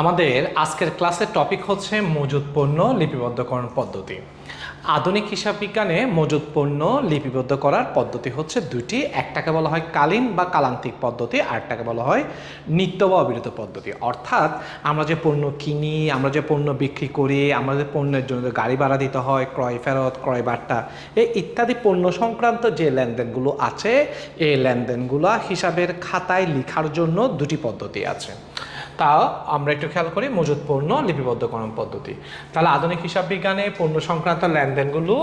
আমাদের আজকের ক্লাসের টপিক হচ্ছে মজুদ পণ্য লিপিবদ্ধকরণ পদ্ধতি। আধুনিক হিসাব বিজ্ঞানে মজুদ পণ্য লিপিবদ্ধ করার পদ্ধতি হচ্ছে দুটি একটাকে বলা হয় কালীন বা কালান্তিক পদ্ধতি, আরেকটাকে বলা হয় নিত্য বা অবিরত পদ্ধতি। অর্থাৎ আমরা যে পণ্য কিনি, আমরা যে পণ্য বিক্রি করি, আমরা যে পণ্যের জন্য গাড়ি ভাড়া দিতে হয়, ক্রয় ফেরত, ক্রয় বার্তা, এই ইত্যাদি পণ্য সংক্রান্ত যে লেনদেনগুলো আছে, এই লেনদেনগুলো হিসাবের খাতায় লেখার জন্য দুটি পদ্ধতি আছে। তা আমরা একটু খেয়াল করি মজুদ পণ্য লিপিবদ্ধকরণ পদ্ধতি। তাহলে আধুনিক হিসাব বিজ্ঞানে পণ্য সংক্রান্ত লেনদেনগুলো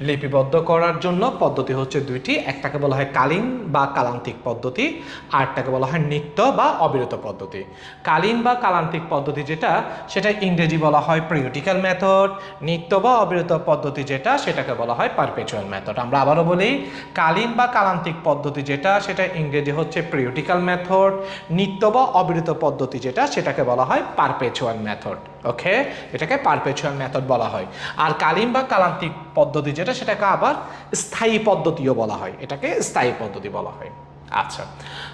লিপিবদ্ধ করার জন্য পদ্ধতি হচ্ছে দুইটি। একটাকে বলা হয় কালীন বা কালান্তিক পদ্ধতি আরটাকে বলা হয় নিত্য বা অবিরত পদ্ধতি। কালীন বা কালান্তিক পদ্ধতি যেটা, সেটা ইংরেজি বলা হয় প্রিওটিক্যাল মেথড নিত্য বা অবিরত পদ্ধতি যেটা, সেটাকে বলা হয় পারপেচুয়াল মেথড আমরা আবারও বলি, কালীন বা কালান্তিক পদ্ধতি যেটা, সেটা ইংরেজি হচ্ছে প্রিওটিক্যাল মেথড নিত্য বা অবিরত পদ্ধতি যেটা সেটাকে বলা হয় পারপেচুয়াল মেথড ওকে এটাকে পারপেচুয়াল মেথড বলা হয়। আর কালিম বা কালান্তিক পদ্ধতি যেটা, সেটাকে আবার স্থায়ী পদ্ধতিও বলা হয়। এটাকে স্থায়ী পদ্ধতি বলা হয়। আচ্ছা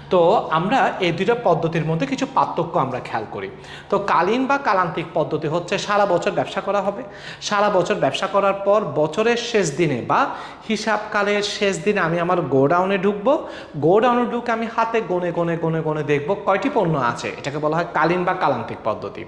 তো আমরা এই দুটো পদ্ধতির মধ্যে কিছু পার্থক্য আমরা খেয়াল করি। তো কালীন বা কালান্তিক পদ্ধতি হচ্ছে সারা বছর ব্যবসা করা হবে। সারা বছর ব্যবসা করার পর বছরের শেষ দিনে বা হিসাবকালের শেষ দিনে আমি আমার গোডাউনে ঢুকবো। গোডাউনে ঢুকে আমি হাতে গনে গনে গনে গনে দেখব কয়টি পণ্য আছে। এটাকে বলা হয় কালীন বা কালান্তিক পদ্ধতি।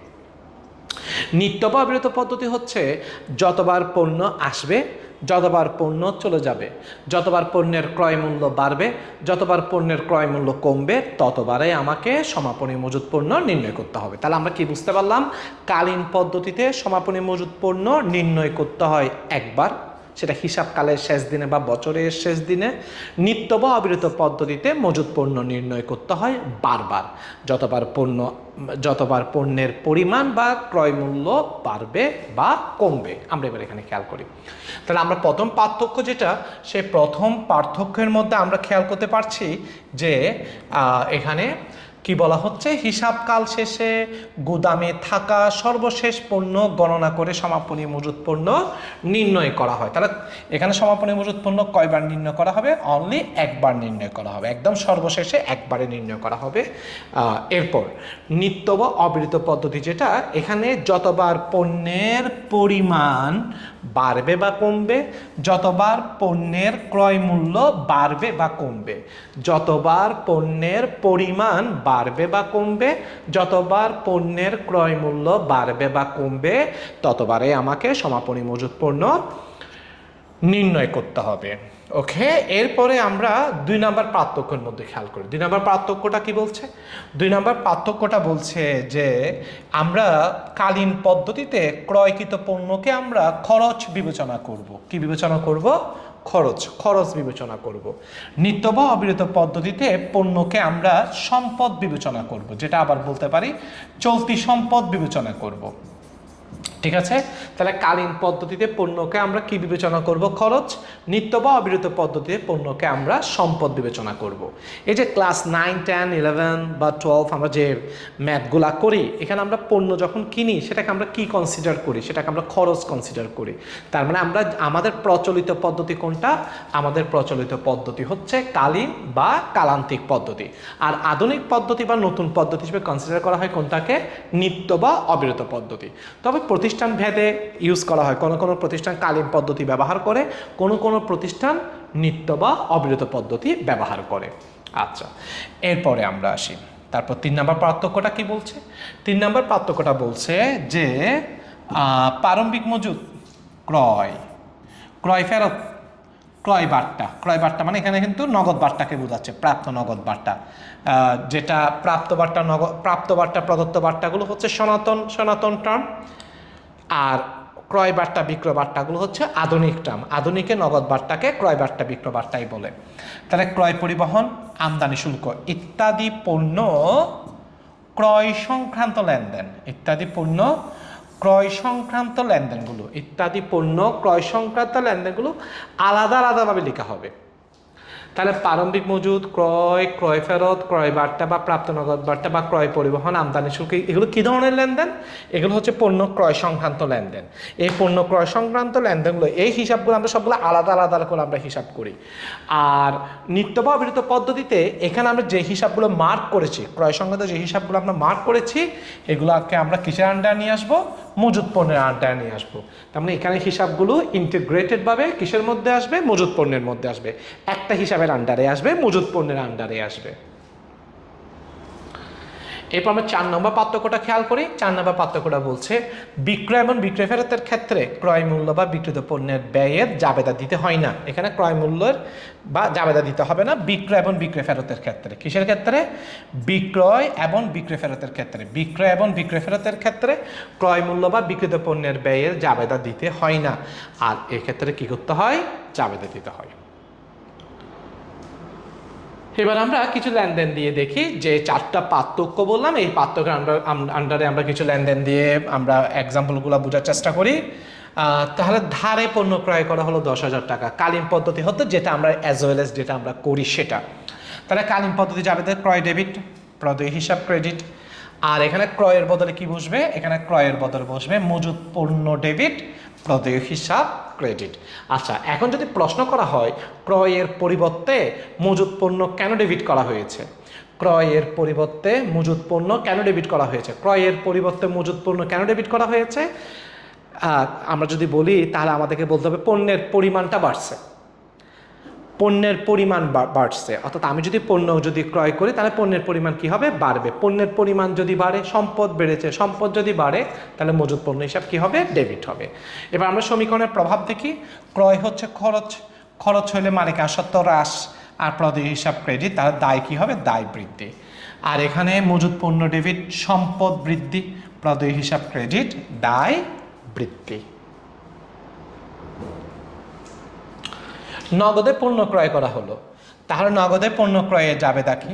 নিত্য বা অবিরত পদ্ধতি হচ্ছে যতবার পণ্য আসবে, যতবার পণ্য চলে যাবে। যতবার পণ্যের ক্রয় মূল্য বাড়বে, যতবার পণ্যের ক্রয় মূল্য কমবে ততবারই আমাকে সমাপনী মজুত পণ্য নির্ণয় করতে হবে। তাহলে আমরা কি বুঝতে পারলাম? কালীন পদ্ধতিতে সমাপনী মজুত পণ্য নির্ণয় করতে হয় একবার। সেটা হিসাবকালের শেষ দিনে বা বছরের শেষ দিনে নিত্য বা অবিরত পদ্ধতিতে মজুত পণ্য নির্ণয় করতে হয় বারবার। যতবার পণ্য, যতবার পণ্যের পরিমাণ বা ক্রয় মূল্য বাড়বে বা কমবে। আমরা এবার এখানে খেয়াল করি। তাহলে আমরা প্রথম পার্থক্য যেটা, সেই প্রথম পার্থক্যের মধ্যে আমরা খেয়াল করতে পারছি যে এখানে কি বলা হচ্ছে? হিসাবকাল শেষে গুদামে থাকা সর্বশেষ পণ্য গণনা করে সমাপনী মজুত পণ্য নির্ণয় করা হয়। তাহলে এখানে সমাপনী মজুত পণ্য কয়বার নির্ণয় করা হবে? অনলি একবার নির্ণয় করা হবে। একদম সর্বশেষে একবারে নির্ণয় করা হবে। এরপর নিত্য বা অবিরত পদ্ধতি যেটা, এখানে যতবার পণ্যের পরিমাণ বাড়বে বা কমবে, যতবার পণ্যের ক্রয় মূল্য বাড়বে বা কমবে, যতবার পণ্যের পরিমাণ বাড়বে বা কমবে, যতবার পণ্যের ক্রয় মূল্য বাড়বে বা কমবে, ততবারে আমাকে সমাপনী মজুত পণ্য নির্ণয় করতে হবে। ওকে এরপরে আমরা দুই নাম্বার পার্থক্যের মধ্যে খেয়াল করি। দুই নাম্বার পার্থক্যটা কি বলছে? দুই নাম্বার পার্থক্যটা বলছে যে আমরা কালীন পদ্ধতিতে ক্রয়কৃত পণ্যকে আমরা খরচ বিবেচনা করব। কি বিবেচনা করব? খরচ খরচ বিবেচনা করব। নিত্য বা অবিরত পদ্ধতিতে পণ্যকে আমরা সম্পদ বিবেচনা করব, যেটা আবার বলতে পারি চলতি সম্পদ বিবেচনা করব। ঠিক আছে? তাহলে কালীন পদ্ধতিতে পণ্যকে আমরা কি বিবেচনা করব? খরচ, নিত্য বা অবিরত পদ্ধতিতে পণ্যকে আমরা সম্পদ বিবেচনা করব। এই যে ক্লাস নাইন, টেন, ইলেভেন বা টুয়েলভ আমরা যে ম্যাথগুলা করি, এখানে আমরা পণ্য যখন কিনি, সেটাকে আমরা কি কনসিডার করি? সেটাকে আমরা খরচ কনসিডার করি। তার মানে আমরা আমাদের প্রচলিত পদ্ধতি কোনটা? আমাদের প্রচলিত পদ্ধতি হচ্ছে কালীন বা কালান্তিক পদ্ধতি। আর আধুনিক পদ্ধতি বা নতুন পদ্ধতি হিসেবে কনসিডার করা হয় কোনটাকে? নিত্য বা অবিরত পদ্ধতি। তবে প্রতিষ্ঠান ভেদে ইউজ করা হয়। কোনো কোনো প্রতিষ্ঠান কালীন পদ্ধতি ব্যবহার করে, কোনো কোনো প্রতিষ্ঠান নিত্য বা অবিরত পদ্ধতি ব্যবহার করে। আচ্ছা এরপরে আমরা আসি। তারপর তিন নম্বর পার্থক্যটা কি বলছে? তিন নম্বর পার্থক্যটা বলছে যে প্রারম্ভিক মজুদ, ক্রয়। ক্রয় ফেরত, ক্রয় বার্তা। ক্রয় বার্তা মানে এখানে কিন্তু নগদ বার্তাকে বোঝাচ্ছে, প্রাপ্ত নগদ বার্তা। যেটা প্রাপ্ত বার্তা নগদ প্রাপ্ত বার্তা, প্রদত্ত বার্তাগুলো হচ্ছে সনাতন সনাতন টার্ম আর ক্রয় বার্তা বিক্রয় বার্তাগুলো হচ্ছে আধুনিক টার্ম। আধুনিকে নগদ বার্তাকে ক্রয় বার্তা বিক্রয় বার্তাই বলে। তাহলে ক্রয় পরিবহন, আমদানি শুল্ক ইত্যাদি পণ্য ক্রয় সংক্রান্ত লেনদেন। ইত্যাদি পণ্য ক্রয় সংক্রান্ত লেনদেনগুলো। ইত্যাদি পণ্য ক্রয় সংক্রান্ত লেনদেনগুলো আলাদা আলাদাভাবে লেখা হবে। তাহলে প্রারম্ভিক মজুদ, ক্রয় ক্রয় ফেরত, ক্রয় বার্তা বা প্রাপ্ত নগদ বার্তা বা ক্রয় পরিবহন, আমদানি শুল্ক, এগুলো কী ধরনের লেনদেন? এগুলো হচ্ছে পণ্য ক্রয় সংক্রান্ত লেনদেন। এই পণ্য ক্রয় সংক্রান্ত লেনদেনগুলো, এই হিসাবগুলো আমরা সবগুলো আলাদা আলাদা করে আমরা হিসাব করি। আর নিত্য ব্যবহৃত পদ্ধতিতে এখানে আমরা যে হিসাবগুলো মার্ক করেছি, ক্রয় সংক্রান্ত যে হিসাবগুলো আমরা মার্ক করেছি, এগুলোকে আমরা কিসের আন্ডার নিয়ে আসব? মজুদ পণ্যের আড্ডায় নিয়ে আসব। তার মানে এখানে হিসাবগুলো ইন্টিগ্রেটেডভাবে কিসের মধ্যে আসবে? মজুদ পণ্যের মধ্যে আসবে। একটা হিসাবের আন্ডারে আসবে মজুদ পণ্যের আন্ডারে আসবে। এরপর আমরা চার নম্বর পার্থক্যটা খেয়াল করি। চার নম্বর পার্থক্যটা বলছে, বিক্রয় এবং বিক্রয় ফেরতের ক্ষেত্রে ক্রয় মূল্য বা বিক্রিত পণ্যের ব্যয়ের জাবেদা দিতে হয় না। এখানে ক্রয় মূল্যের বা জাবেদা দিতে হবে না, বিক্রয় এবং বিক্রয় ফেরতের ক্ষেত্রে। কিসের ক্ষেত্রে? বিক্রয় এবং বিক্রয় ফেরতের ক্ষেত্রে। বিক্রয় এবং বিক্রয় ফেরতের ক্ষেত্রে ক্রয় মূল্য বা বিক্রিত পণ্যের ব্যয়ের জাবেদা দিতে হয় না। আর এক্ষেত্রে কি করতে হয়? জাবেদা দিতে হয়। এবার আমরা কিছু লেনদেন দিয়ে দেখি, যে চারটা পার্থক্য বললাম, এই পার্থক্যের আন্ডারে আমরা কিছু লেনদেন দিয়ে আমরা এক্সাম্পলগুলো বোঝার চেষ্টা করি। তাহলে ধারে পণ্য ক্রয় করা হলো দশ হাজার টাকা। কালীন পদ্ধতি হতো যেটা আমরা অ্যাজ ওয়েল এস যেটা আমরা করি সেটা। তাহলে কালীন পদ্ধতি যাবে ক্রয় ডেবিট প্রদয় হিসাব ক্রেডিট আর এখানে ক্রয়ের বদলে কি বসবে? এখানে ক্রয়ের বদলে বসবে মজুদ পণ্য ডেবিট প্রদেয় হিসাব ক্রেডিট। আচ্ছা এখন যদি প্রশ্ন করা হয়, ক্রয়ের পরিবর্তে মজুত পণ্য কেন ডেবিট করা হয়েছে? ক্রয়ের পরিবর্তে মজুত পণ্য কেন ডেবিট করা হয়েছে? ক্রয়ের পরিবর্তে মজুত পণ্য কেন ডেবিট করা হয়েছে? আমরা যদি বলি, তাহলে আমাদেরকে বলতে হবে পণ্যের পরিমাণটা বাড়ছে। পণ্যের পরিমাণ বাড়ছে। অর্থাৎ আমি যদি পণ্য যদি ক্রয় করি, তাহলে পণ্যের পরিমাণ কি হবে? বাড়বে। পণ্যের পরিমাণ যদি বাড়ে, সম্পদ বেড়েছে। সম্পদ যদি বাড়ে, তাহলে মজুদ পণ্য হিসাব কি হবে? ডেবিট হবে। এবার আমরা সমীকরণের প্রভাব দেখি। ক্রয় হচ্ছে খরচ। খরচ হলে মালিকানা সত্ত্ব হ্রাস আর প্রদেয় হিসাব ক্রেডিট তার দায় কি হবে? দায় বৃদ্ধি। আর এখানে মজুদ পণ্য, ডেবিট, সম্পদ বৃদ্ধি, প্রদেয় হিসাব ক্রেডিট দায় বৃদ্ধি। নগদে পণ্য ক্রয় করা হলো। তাহলে নগদে পণ্য ক্রয়ে যাবে দেখি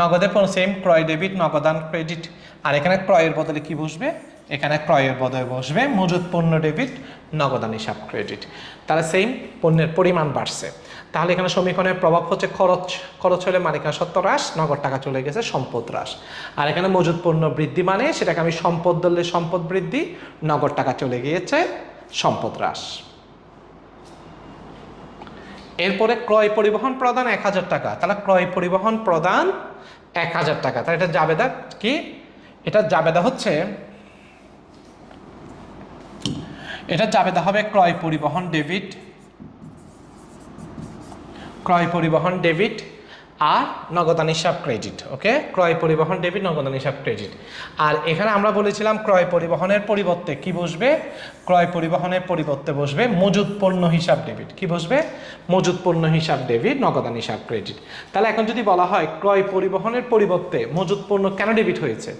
নগদে সেম ক্রয় ডেবিট নগদান ক্রেডিট আর এখানে ক্রয়ের বদলে কি বসবে? এখানে ক্রয়ের বদলে বসবে মজুদ পণ্য ডেবিট নগদান হিসাব ক্রেডিট তাহলে সেম পণ্যের পরিমাণ বাড়ছে। তাহলে এখানে সমীকরণের প্রভাব হচ্ছে খরচ। খরচ হলে মালিকানা সত্ত্ব হ্রাস, নগদ টাকা চলে গেছে, সম্পদ হ্রাস। আর এখানে মজুদ পণ্য বৃদ্ধি মানে সেটাকে আমি সম্পদ ধরলে সম্পদ বৃদ্ধি, নগদ টাকা চলে গিয়েছে, সম্পদ হ্রাস। এরপরে ক্রয় পরিবহন প্রদান এক হাজার টাকা। তাহলে ক্রয় পরিবহন প্রদান এক হাজার টাকা। তাহলে এটা জাবেদা কি? এটা জাবেদা হচ্ছে, এটা জাবেদা হবে ক্রয় পরিবহন ডেবিট। ক্রয় পরিবহন ডেবিট আর নগদান হিসাব ক্রেডিট, ওকে? ক্রয় পরিবহন ডেবিট, নগদান হিসাব ক্রেডিট। আর এখানে আমরা বলেছিলাম ক্রয় পরিবহনের পরিবর্তে কি বসবে? ক্রয় পরিবহনের পরিবর্তে বসবে মজুদ পণ্য হিসাব ডেবিট। কি বসবে? মজুদ পণ্য হিসাব ডেবিট, নগদান হিসাব ক্রেডিট। তাহলে এখন যদি বলা হয় ক্রয় পরিবহনের পরিবর্তে মজুদ পণ্য কেন ডেবিট হয়েছে?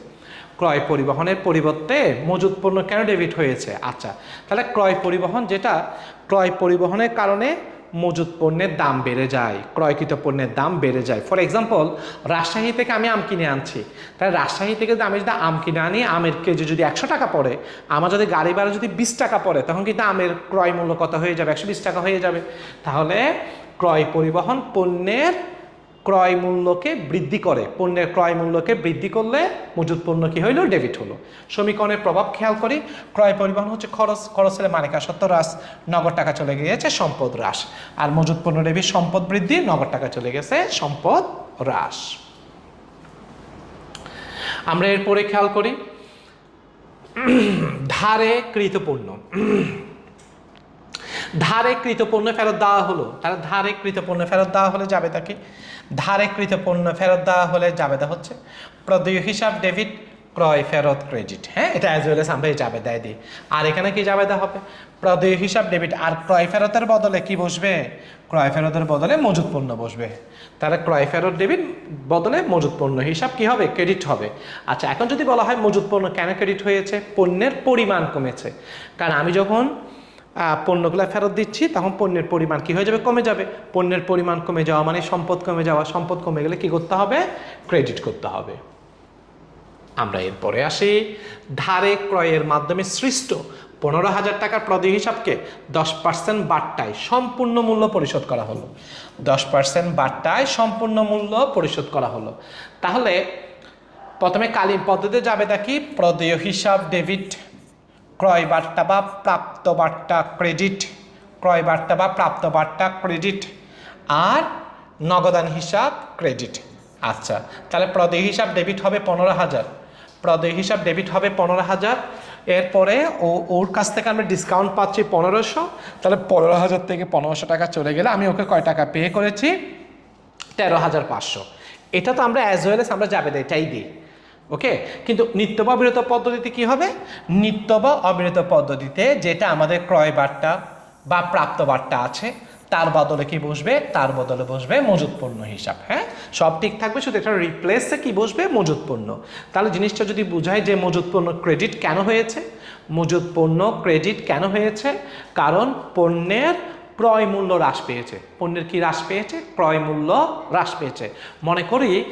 ক্রয় পরিবহনের পরিবর্তে মজুদ পণ্য কেন ডেবিট হয়েছে? আচ্ছা তাহলে ক্রয় পরিবহন যেটা, ক্রয় পরিবহনের কারণে মজুদ পণ্যের দাম বেড়ে যায়, ক্রয়কৃত পণ্যের দাম বেড়ে যায়। ফর এক্সাম্পল রাজশাহী থেকে আমি আম কিনে আনছি। তাই রাজশাহী থেকে আমি যদি আম কিনে আনি, আমের কেজি যদি একশো টাকা পড়ে, আমার যদি গাড়ি ভাড়া যদি বিশ টাকা পড়ে, তখন কিন্তু আমের ক্রয় মূল্য কত হয়ে যাবে? একশো বিশ টাকা হয়ে যাবে। তাহলে ক্রয় পরিবহন পণ্যের ক্রয় মূল্যকে বৃদ্ধি করে। পণ্যের ক্রয় মূল্যকে বৃদ্ধি করলে মজুদ পণ্য কি হইল? ডেবিট হলো। সমীকরণের প্রভাব খেয়াল করি, ক্রয় পরিবহন হচ্ছে খরচ খরচ হলে মালিকা সত্য হ্রাস, নগদ টাকা চলে গিয়েছে, সম্পদ হ্রাস। আর মজুদ পণ্য ডেবিট, সম্পদ বৃদ্ধি, নগদ টাকা চলে গেছে, সম্পদ হ্রাস। আমরা এরপরে খেয়াল করি, ধারে কৃত পণ্য। ধারে কৃত পণ্য ফেরত দেওয়া হলো। তাহলে ধারে কৃত পণ্য ফেরত দেওয়া হলে যাবে তাকে ধারে কৃত পণ্য ফেরত দেওয়া হলে যাবে যাবেদা হচ্ছে প্রদেয় হিসাব ডেবিট, ক্রয় ফেরত ক্রেডিট। হ্যাঁ এটা অ্যাজ ওয়েল এস আমরা এই জাবেদায় দিই। আর এখানে কি জাবেদা হবে? প্রদেয় হিসাব ডেবিট আর ক্রয় ফেরতের বদলে কি বসবে? ক্রয় ফেরতের বদলে মজুদ পণ্য বসবে। তাহলে ক্রয় ফেরত ডেবিট বদলে মজুদ পণ্য হিসাব কি হবে? ক্রেডিট হবে। আচ্ছা এখন যদি বলা হয় মজুদ পণ্য কেন ক্রেডিট হয়েছে? পণ্যের পরিমাণ কমেছে। কারণ আমি যখন পণ্যগুলো ফেরত দিচ্ছি, তখন পণ্যের পরিমাণ কি হয়ে যাবে? কমে যাবে। পণ্যের পরিমাণ কমে যাওয়া মানে সম্পদ কমে যাওয়া। সম্পদ কমে গেলে কি করতে হবে? ক্রেডিট করতে হবে। আমরা এরপরে আসি। ধারে ক্রয়ের মাধ্যমে সৃষ্ট পনেরো হাজার টাকার প্রদেয় হিসাবকে দশ পার্সেন্ট বাট্টায় সম্পূর্ণ মূল্য পরিশোধ করা হলো। দশ পার্সেন্ট বাট্টায় সম্পূর্ণ মূল্য পরিশোধ করা হলো। তাহলে প্রথমে কালীন পদ্ধতিতে যাবে দেখি। প্রদেয় হিসাব, ডেবিট ক্রয় বার্তা বা প্রাপ্ত বার্তা ক্রেডিট। ক্রয় বার্তা বা প্রাপ্ত বার্তা ক্রেডিট। আর নগদান হিসাব ক্রেডিট। আচ্ছা তাহলে প্রদেয় হিসাব ডেবিট হবে পনেরো হাজার। প্রদেয় হিসাব ডেবিট হবে পনেরো হাজার। এরপরে ও ওর কাছ থেকে আমরা ডিসকাউন্ট পাচ্ছি পনেরোশো। তাহলে পনেরো হাজার থেকে পনেরোশো টাকা চলে গেলে আমি ওকে কয় টাকা পে করেছি? তেরো হাজার পাঁচশো। এটা তো আমরা অ্যাজ ওয়েল এস আমরা যাবে এটাই দিই ওকে কিন্তু নিত্য বা অবিরত পদ্ধতিতে কি হবে? নিত্য বা অবিরত পদ্ধতিতে যেটা আমাদের ক্রয় বার্তা বা প্রাপ্ত বার্তা আছে, তার বদলে কি বসবে? তার বদলে বসবে মজুত পণ্য হিসাব হ্যাঁ? সব ঠিক থাকবে, শুধু এটা রিপ্লেসে কি বসবে? মজুত পণ্য তাহলে জিনিসটা যদি বোঝায় যে মজুত পণ্য ক্রেডিট কেন হয়েছে? মজুত পণ্য ক্রেডিট কেন হয়েছে? কারণ পণ্যের ক্রয় মূল্য হ্রাস পেয়েছে। পণ্যের কি হ্রাস পেয়েছে? ক্রয় মূল্য হ্রাস পেয়েছে। মনে করি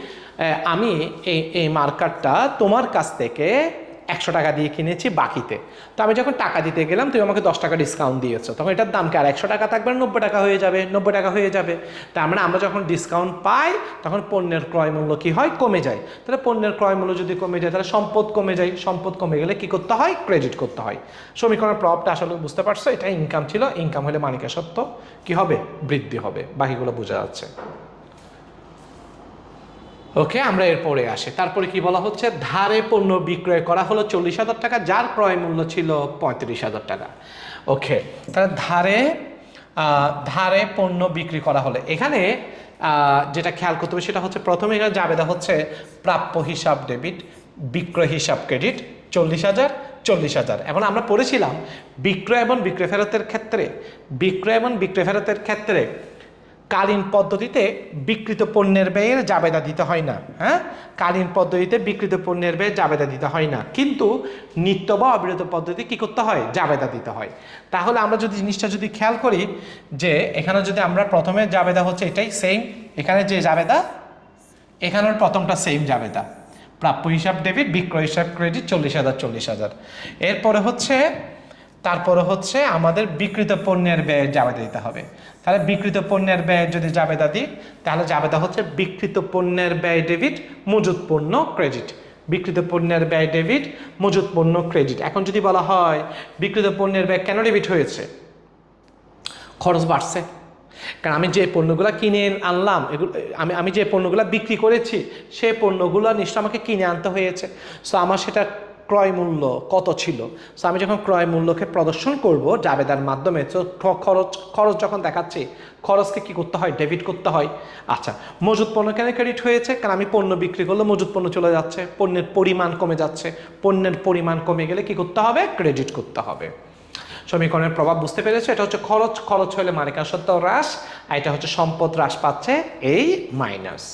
আমি এই এই মার্কারটা তোমার কাছ থেকে একশো টাকা দিয়ে কিনেছি বাকিতে। তো আমি যখন টাকা দিতে গেলাম, তুমি আমাকে দশ টাকা ডিসকাউন্ট দিয়েছ। তখন এটার দাম কি? আর একশো টাকা থাকবে না, নব্বই টাকা হয়ে যাবে, নব্বই টাকা হয়ে যাবে। তার মানে আমরা যখন ডিসকাউন্ট পাই, তখন পণ্যের ক্রয় মূল্য কি হয়? কমে যায়। তাহলে পণ্যের ক্রয় মূল্য যদি কমে যায়, তাহলে সম্পদ কমে যায়। সম্পদ কমে গেলে কী করতে হয়? ক্রেডিট করতে হয়। সমীকরণের প্রভাবটা আসলে বুঝতে পারছ? এটা ইনকাম ছিল। ইনকাম হলে মালিকের সত্য। কি হবে? বৃদ্ধি হবে। বাকিগুলো বোঝা যাচ্ছে। ওকে, আমরা এরপরে আসি। তারপরে কি বলা হচ্ছে? ধারে পণ্য বিক্রয় করা হলো চল্লিশ হাজার টাকা, যার ক্রয় মূল্য ছিল পঁয়ত্রিশ হাজার টাকা। ওকে, তাহলে ধারে ধারে পণ্য বিক্রি করা হলে। এখানে যেটা খেয়াল করতে হবে সেটা হচ্ছে প্রথমে এখানে জাবেদা হচ্ছে, প্রাপ্য হিসাব ডেবিট, বিক্রয় হিসাব ক্রেডিট, চল্লিশ হাজার চল্লিশ হাজার। এবং আমরা পড়েছিলাম বিক্রয় এবং বিক্রয় ফেরতের ক্ষেত্রে। বিক্রয় এবং বিক্রয় ফেরতের ক্ষেত্রে কালীন পদ্ধতিতে বিকৃত পণ্যের ব্যয়ের জাবেদা দিতে হয় না হ্যাঁ? কালীন পদ্ধতিতে বিকৃত পণ্যের ব্যয় জাবেদা দিতে হয় না। কিন্তু নিত্য বা অবিরত পদ্ধতি কি করতে হয়? জাবেদা দিতে হয়। তাহলে আমরা যদি জিনিসটা যদি খেয়াল করি যে এখানে যদি আমরা প্রথমে জাবেদা হচ্ছে এটাই সেম এখানে যে জাবেদা, এখানের প্রথমটা সেম জাবেদা। প্রাপ্য হিসাব ডেবিট বিক্রয় হিসাব ক্রেডিট চল্লিশ হাজার চল্লিশ হাজার। এরপরে হচ্ছে, তারপরে হচ্ছে আমাদের বিকৃত পণ্যের ব্যয় জাবেদা দিতে হবে। তাহলে বিকৃত পণ্যের ব্যয় যদি জাবেদা দিই তাহলে জাবেদা হচ্ছে বিকৃত পণ্যের ব্যয় ডেবিট, মজুত পণ্য, ক্রেডিট। বিকৃত পণ্যের ব্যয় ডেবিট, মজুত পণ্য, ক্রেডিট। এখন যদি বলা হয় বিকৃত পণ্যের ব্যয় কেন ডেবিট হয়েছে? খরচ বাড়ছে। কারণ আমি যে পণ্যগুলো কিনে আনলাম, এগুলো, আমি আমি যে পণ্যগুলো বিক্রি করেছি সেই পণ্যগুলো নিশ্চয় আমাকে কিনে আনতে হয়েছে। সো আমার সেটা ক্রয় মূল্য কত ছিল? সো আমি যখন ক্রয় মূল্যকে প্রদর্শন করব জাবেদার মাধ্যমে, তো খরচ খরচ যখন দেখাচ্ছি, খরচকে কি করতে হয়? ডেবিট করতে হয়। আচ্ছা মজুত পণ্য কেন ক্রেডিট হয়েছে? কারণ আমি পণ্য বিক্রি করলে মজুত পণ্য চলে যাচ্ছে, পণ্যের পরিমাণ কমে যাচ্ছে। পণ্যের পরিমাণ কমে গেলে কি করতে হবে? ক্রেডিট করতে হবে। সমীকরণের প্রভাব বুঝতে পেরেছ? এটা হচ্ছে খরচ খরচ হলে মালিকানা হ্রাস, আর এটা হচ্ছে সম্পদ হ্রাস পাচ্ছে এই মাইনাস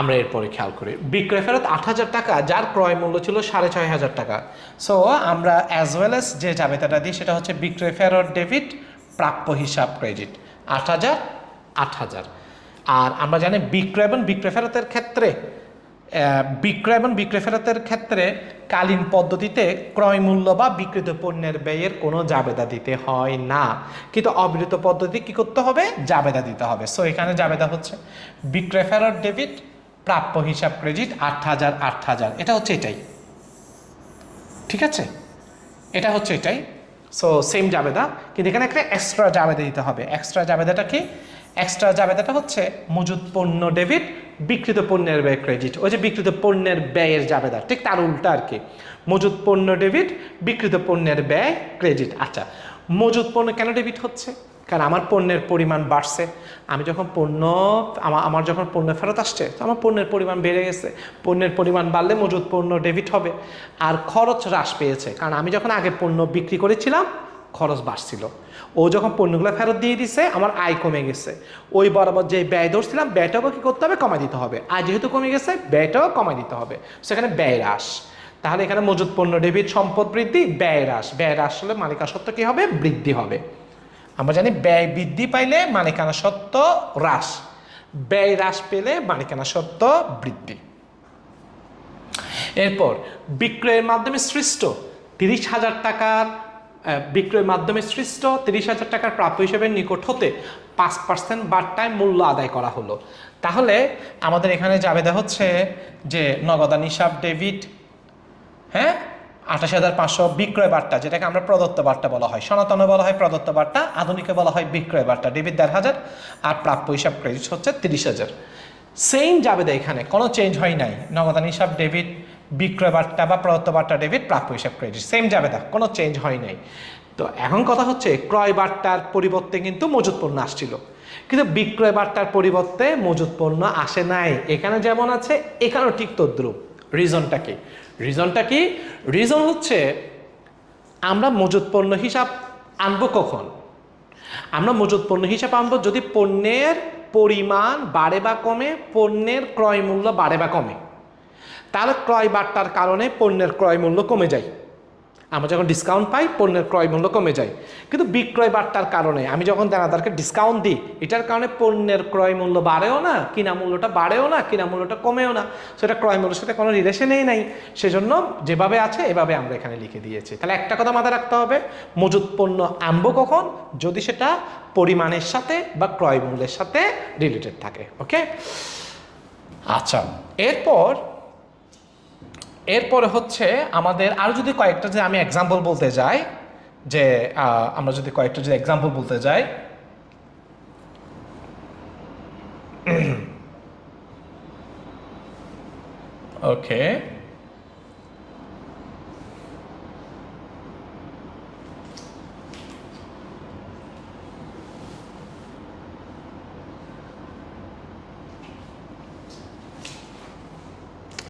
আমরা এরপরে খেয়াল করি। বিক্রয় ফেরত আট হাজার টাকা, যার ক্রয় মূল্য ছিল সাড়ে ছয় হাজার টাকা। সো আমরা অ্যাজ ওয়েল এস যে জাবেতাটা দিই, সেটা হচ্ছে বিক্রয় ফেরত ডেবিট প্রাপ্য হিসাব ক্রেডিট আট হাজার আট হাজার। আর আমরা জানি বিক্রয় এবং বিক্রয় ফেরতের ক্ষেত্রে বিক্রয় এবং বিক্রয় ফেরতের ক্ষেত্রে কালীন পদ্ধতিতে ক্রয় মূল্য বা বিক্রিত পণ্যের ব্যয়ের কোনো জাবেদা দিতে হয় না। কিন্তু অবিরত পদ্ধতি কি করতে হবে? জাবেদা দিতে হবে। সো এখানে জাবেদা হচ্ছে বিক্রয় ফেরত ডেবিট প্রাপ্য হিসাব ক্রেডিট আট হাজার আট হাজার। এটা হচ্ছে এটাই। ঠিক আছে? এটা হচ্ছে এটাই। সো সেম জাবেদা। কিন্তু এখানে একটা এক্সট্রা জাবেদা দিতে হবে। এক্সট্রা জাবেদাটা কি? এক্সট্রা জাবেদাটা হচ্ছে মজুদ পণ্য ডেবিট বিকৃত পণ্যের ব্যয় ক্রেডিট। ওই যে বিকৃত পণ্যের ব্যয়ের জাবেদা। ঠিক তার উল্টা আর কি। মজুদ পণ্য ডেবিট বিকৃত পণ্যের ব্যয় ক্রেডিট। আচ্ছা মজুদ পণ্য কেন ডেবিট হচ্ছে? কারণ আমার পণ্যের পরিমাণ বাড়ছে। আমি যখন পণ্য আমার যখন পণ্য ফেরত আসছে, তো আমার পণ্যের পরিমাণ বেড়ে গেছে। পণ্যের পরিমাণ বাড়লে মজুদ পণ্য ডেবিট হবে। আর খরচ হ্রাস পেয়েছে। কারণ আমি যখন আগে পণ্য বিক্রি করেছিলাম, খরচ বাড়ছিল। ও যখন পণ্যগুলো ফেরত দিয়ে দিছে, আমার আয় কমে গেছে। ওই বরাবর যে ব্যয় ধরছিলাম, ব্যয়টাও কী করতে হবে? কমাই দিতে হবে। আর যেহেতু কমে গেছে, ব্যয়টাও কমাই দিতে হবে। সেখানে ব্যয় হ্রাস। তাহলে এখানে মজুদ পণ্য ডেবিট সম্পদ বৃদ্ধি ব্যয় হ্রাস। ব্যয় হ্রাস হলে মালিকা সত্ত্ব কী হবে? বৃদ্ধি হবে। আমরা জানি ব্যয় বৃদ্ধি পাইলে মালিকানা সত্ত্ব হ্রাস। ব্যয় হ্রাস পেলে মালিকানা সত্ত্ব বৃদ্ধি। এরপর, বিক্রয়ের মাধ্যমে সৃষ্ট তিরিশ হাজার টাকার বিক্রয়ের মাধ্যমে সৃষ্ট তিরিশ হাজার টাকার প্রাপ্য হিসেবে নিকট হতে পাঁচ পার্সেন্ট বার্তায় মূল্য আদায় করা হলো। তাহলে আমাদের এখানে জাবেদা হচ্ছে যে নগদান হিসাব ডেবিট হ্যাঁ? আঠাশ হাজার পাঁচশো বিক্রয় বার্তা যেটাকে আমরা প্রদত্ত বার্তা বলা হয়। সনাতনে বলা হয় প্রদত্ত বার্তা আধুনিকে বলা হয় বিক্রয় বার্তা ডেবিট দেড় হাজার, আর প্রাপ্য হিসাব ক্রেডিট হচ্ছে তিরিশ হাজার। সেম যাবে এখানে, কোনো চেঞ্জ হয় নাই। নগদান হিসাব, ডেবিট বিক্রয় বার্তা বা প্রদত্ত বার্তা ডেবিট, প্রাপ্য হিসাব ক্রেডিট সেম যাবে কোনো চেঞ্জ হয় নাই। তো এখন কথা হচ্ছে ক্রয় বার্তার পরিবর্তে কিন্তু মজুত পণ্য আসছিল। কিন্তু বিক্রয় বার্তার পরিবর্তে মজুত পণ্য আসে নাই। এখানে যেমন আছে, এখানেও ঠিক তদ্রুপ। রিজনটা কি? রিজনটা কি? রিজন হচ্ছে আমরা মজুত পণ্য হিসাব আনব কখন? আমরা মজুত পণ্য হিসাব আনব যদি পণ্যের পরিমাণ বাড়ে বা কমে, পণ্যের ক্রয় মূল্য বাড়ে বা কমে। তার ক্রয় বাড়তার কারণে পণ্যের ক্রয় মূল্য কমে যায়। আমরা যখন ডিসকাউন্ট পাই, পণ্যের ক্রয় মূল্য কমে যায়। কিন্তু বিক্রয় বার্তার কারণে, আমি যখন দানাদারকে ডিসকাউন্ট দিই, এটার কারণে পণ্যের ক্রয় মূল্য বাড়েও না কিনা মূল্যটা বাড়েও না কিনা মূল্যটা কমেও না। সেটা ক্রয় মূল্যের সাথে কোনো রিলেশনেই নাই। সেজন্য যেভাবে আছে, এভাবে আমরা এখানে লিখে দিয়েছি। তাহলে একটা কথা মাথায় রাখতে হবে, মজুত পণ্য আনব কখন? যদি সেটা পরিমাণের সাথে বা ক্রয় মূল্যের সাথে রিলেটেড থাকে ওকে আচ্ছা এরপর এরপরে হচ্ছে আমাদের আর যদি কয়েকটা যে আমি এক্সাম্পল বলতে যাই, যে আমরা যদি কয়েকটা যদি এক্সাম্পল বলতে যাই ওকে